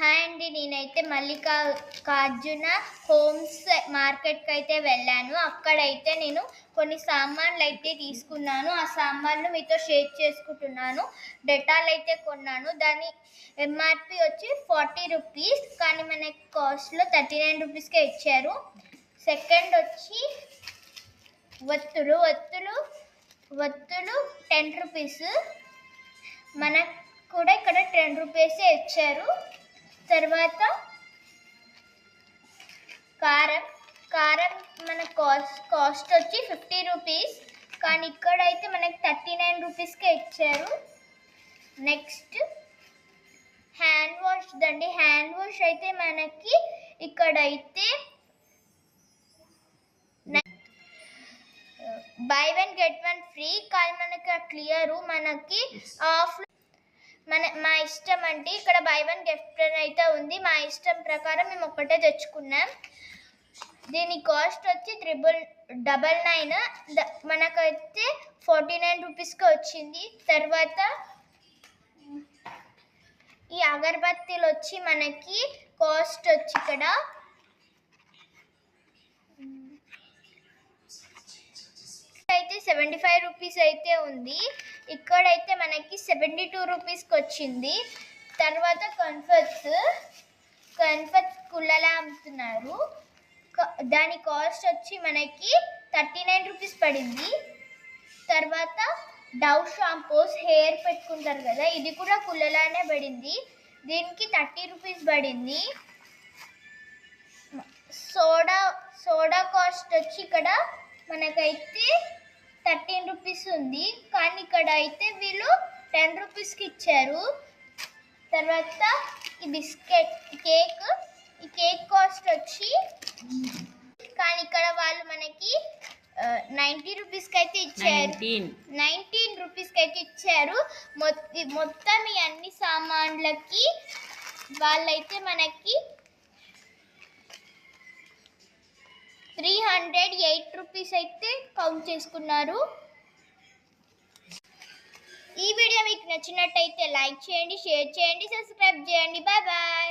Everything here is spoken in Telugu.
హాయ్ అండి. నేనైతే మల్లికార్జున హోమ్స్ మార్కెట్కి అయితే వెళ్ళాను. అక్కడైతే నేను కొన్ని సామాన్లు అయితే తీసుకున్నాను. ఆ సామాన్లు మీతో షేర్ చేసుకుంటున్నాను. డెటాల్ అయితే కొన్నాను. దాని ఎంఆర్పి వచ్చి ఫార్టీ రూపీస్ కానీ మనకి కాస్ట్లో థర్టీ నైన్ రూపీస్కే ఇచ్చారు. సెకండ్ వచ్చి ఒత్తులు ఒత్తులు ఒత్తులు టెన్ రూపీస్. మనకు కూడా ఇక్కడ టెన్ రూపీసే ఇచ్చారు. తర్వాత కారం కారం మన కాస్ట్ కాస్ట్ వచ్చి ఫిఫ్టీ రూపీస్. కానీ ఇక్కడైతే మనకి థర్టీ నైన్ రూపీస్కే ఇచ్చారు. నెక్స్ట్ హ్యాండ్ వాష్ దండి. హ్యాండ్ వాష్ అయితే మనకి ఇక్కడైతే buy one get one free. కానీ మనకి క్లియరు మనకి ఆఫ్ మన మా ఇష్టం అంటే ఇక్కడ బై వన్ గిఫ్ట్ అయితే ఉంది. మా ఇష్టం ప్రకారం మేము ఒక్కటే తెచ్చుకున్నాం. దీని కాస్ట్ వచ్చి త్రిబుల్ డబల్ నైన్ మనకైతే ఫార్టీ నైన్ రూపీస్కి వచ్చింది. తర్వాత ఈ అగరబత్తీలు వచ్చి మనకి కాస్ట్ వచ్చి ఇక్కడ అయితే సెవెంటీ ఫైవ్ రూపీస్ అయితే ఉంది. ఇక్కడైతే మనకి సెవెంటీ టూ రూపీస్కి వచ్చింది తర్వాత కన్ఫర్ట్స్ కన్ఫర్ట్స్ కుళ్ళలా అమ్ముతున్నారు. దాని కాస్ట్ వచ్చి మనకి థర్టీ నైన్ రూపీస్ పడింది. తర్వాత డవ్ షాంపూస్ హెయిర్ పెట్టుకుంటారు కదా ఇది కూడా కుళ్ళలానే పడింది. దీనికి థర్టీ రూపీస్ పడింది. సోడా సోడా కాస్ట్ వచ్చి ఇక్కడ మనకైతే ఉంది కానీ ఇక్కడ అయితే వీళ్ళు టెన్ రూపీస్కి ఇచ్చారు. తర్వాత ఈ బిస్కెట్ కేక్ ఈ కేక్ కాస్ట్ వచ్చి కానీ ఇక్కడ వాళ్ళు మనకి నైంటీ రూపీస్కి అయితే ఇచ్చారు. నైన్టీన్ రూపీస్కి అయితే ఇచ్చారు. మొత్తం ఈ అన్ని సామాన్లకి వాళ్ళైతే మనకి త్రీ హండ్రెడ్ ఎయిట్ రూపీస్ అయితే కౌంట్ చేసుకున్నారు. ఈ వీడియో మీకు నచ్చినట్టయితే లైక్ చేయండి షేర్ చేయండి సబ్స్క్రైబ్ చేయండి. Bye bye.